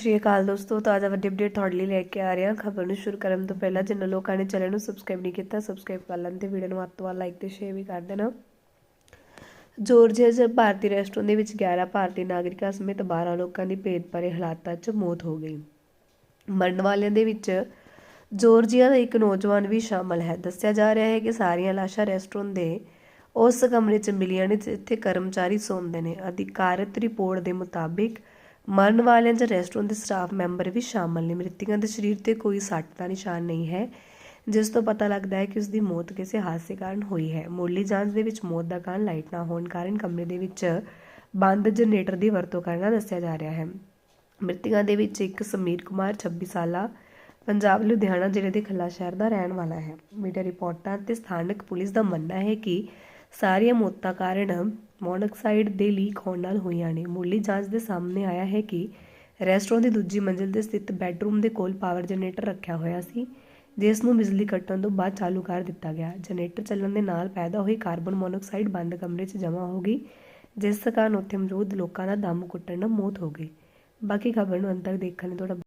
ਸ਼੍ਰੀ ਅਕਾਲ ਦੋਸਤੋ, ਤਾਜ਼ਾ ਵੱਡੀ ਅਪਡੇਟ ਤੁਹਾਡੇ ਲਈ ਲੈ ਕੇ ਆ ਰਹੇ। ਖਬਰ ਨੂੰ ਸ਼ੁਰੂ ਕਰਨ ਤੋਂ ਪਹਿਲਾਂ ਜਿਨ੍ਹਾਂ ਲੋਕਾਂ ਨੇ ਚੈਨਲ ਨੂੰ ਸਬਸਕ੍ਰਾਈਬ ਨਹੀਂ ਕੀਤਾ ਸਬਸਕ੍ਰਾਈਬ ਕਰ ਲੈਣ ਤੇ ਵੀਡੀਓ ਨੂੰ ਵੱਧ ਤੋਂ ਵੱਧ ਲਾਈਕ ਤੇ ਸ਼ੇਅਰ ਵੀ ਕਰ ਦੇਣਾ। ਜਾਰਜੀਆ 'ਚ ਭਾਰਤੀ ਰੈਸਟੋਰੈਂਟ ਦੇ ਵਿੱਚ 11 ਭਾਰਤੀ ਨਾਗਰਿਕਾਂ ਸਮੇਤ 12 ਲੋਕਾਂ ਦੀ ਭੇਦ ਭਰੇ ਹਾਲਾਤਾਂ 'ਚ ਮੌਤ ਹੋ ਗਈ। ਮਰਨ ਵਾਲਿਆਂ ਦੇ ਵਿੱਚ ਜੋਰਜੀਆ ਦਾ ਇੱਕ ਨੌਜਵਾਨ ਵੀ ਸ਼ਾਮਲ ਹੈ। ਦੱਸਿਆ ਜਾ ਰਿਹਾ ਹੈ ਕਿ ਸਾਰੀਆਂ ਲਾਸ਼ਾਂ ਰੈਸਟੋਰੈਂਟ ਦੇ ਉਸ ਕਮਰੇ 'ਚ ਮਿਲੀਆਂ ਨੇ ਜਿੱਥੇ ਕਰਮਚਾਰੀ ਸੌਂਦੇ ਨੇ। ਅਧਿਕਾਰਤ ਰਿਪੋਰਟ ਦੇ ਮੁਤਾਬਿਕ ਮਰਨ ਵਾਲਿਆਂ ਜਾਂ ਰੈਸਟੋਰੈਂਟ ਦੇ ਸਟਾਫ ਮੈਂਬਰ ਵੀ ਸ਼ਾਮਲ ਨੇ। ਮ੍ਰਿਤਕਾਂ ਦੇ ਸਰੀਰ ਤੇ ਕੋਈ ਸੱਟ ਦਾ ਨਿਸ਼ਾਨ ਨਹੀਂ ਹੈ, ਜਿਸ ਤੋਂ ਪਤਾ ਲੱਗਦਾ ਹੈ ਕਿ ਉਸ ਦੀ ਮੌਤ ਕਿਸੇ ਹਾਦਸੇ ਕਾਰਨ ਹੋਈ ਹੈ। ਮੁੱਢਲੀ ਜਾਂਚ ਦੇ ਵਿੱਚ ਮੌਤ ਦਾ ਕਾਰਨ ਲਾਈਟ ਨਾ ਹੋਣ ਕਾਰਨ ਕਮਰੇ ਦੇ ਵਿੱਚ ਬੰਦ ਜਨਰੇਟਰ ਦੀ ਵਰਤੋਂ ਕਰਨਾ ਦੱਸਿਆ ਜਾ ਰਿਹਾ ਹੈ। ਮ੍ਰਿਤਕਾਂ ਦੇ ਵਿੱਚ ਇੱਕ ਸਮੀਰ ਕੁਮਾਰ 26 ਸਾਲਾ, ਪੰਜਾਬ, ਲੁਧਿਆਣਾ ਜ਼ਿਲ੍ਹੇ ਦੇ ਖੱਲਾ ਸ਼ਹਿਰ ਦਾ ਰਹਿਣ ਵਾਲਾ ਹੈ। ਮੀਡੀਆ ਰਿਪੋਰਟਾਂ ਤੇ ਸਥਾਨਕ ਪੁਲਿਸ ਦਾ ਮੰਨਣਾ ਹੈ ਕਿ ਸਾਰੀਆਂ ਮੌਤਾਂ ਕਾਰਨ ਮੋਨੋਕਸਾਈਡ ਦੇ ਲੀਕ ਹੋਣ ਨਾਲ ਹੋਈਆਂ ਨੇ। ਮੁੱਢਲੀ ਜਾਂਚ ਦੇ ਸਾਹਮਣੇ ਆਇਆ ਹੈ ਕਿ ਰੈਸਟੋਰੈਂਟ ਦੀ ਦੂਜੀ ਮੰਜ਼ਿਲ ਤੇ ਸਥਿਤ ਬੈੱਡਰੂਮ ਦੇ ਕੋਲ ਪਾਵਰ ਜਨਰੇਟਰ ਰੱਖਿਆ ਹੋਇਆ ਸੀ, ਜਿਸ ਨੂੰ ਬਿਜਲੀ ਕੱਟਣ ਤੋਂ ਬਾਅਦ ਚਾਲੂ ਕਰ ਦਿੱਤਾ ਗਿਆ। ਜਨਰੇਟਰ ਚੱਲਣ ਦੇ ਨਾਲ ਪੈਦਾ ਹੋਈ ਕਾਰਬਨ ਮੋਨੋਕਸਾਈਡ ਬੰਦ ਕਮਰੇ 'ਚ ਜਮ੍ਹਾਂ ਹੋ ਗਈ, ਜਿਸ ਕਾਰਨ ਉੱਥੇ ਮੌਜੂਦ ਲੋਕਾਂ ਦਾ ਦਮ ਘੁੱਟਣ ਨਾਲ ਮੌਤ ਹੋ ਗਈ। ਬਾਕੀ ਖਬਰ ਨੂੰ ਅੰਤ ਤੱਕ ਦੇਖਣ ਲਈ ਤੁਹਾਡਾ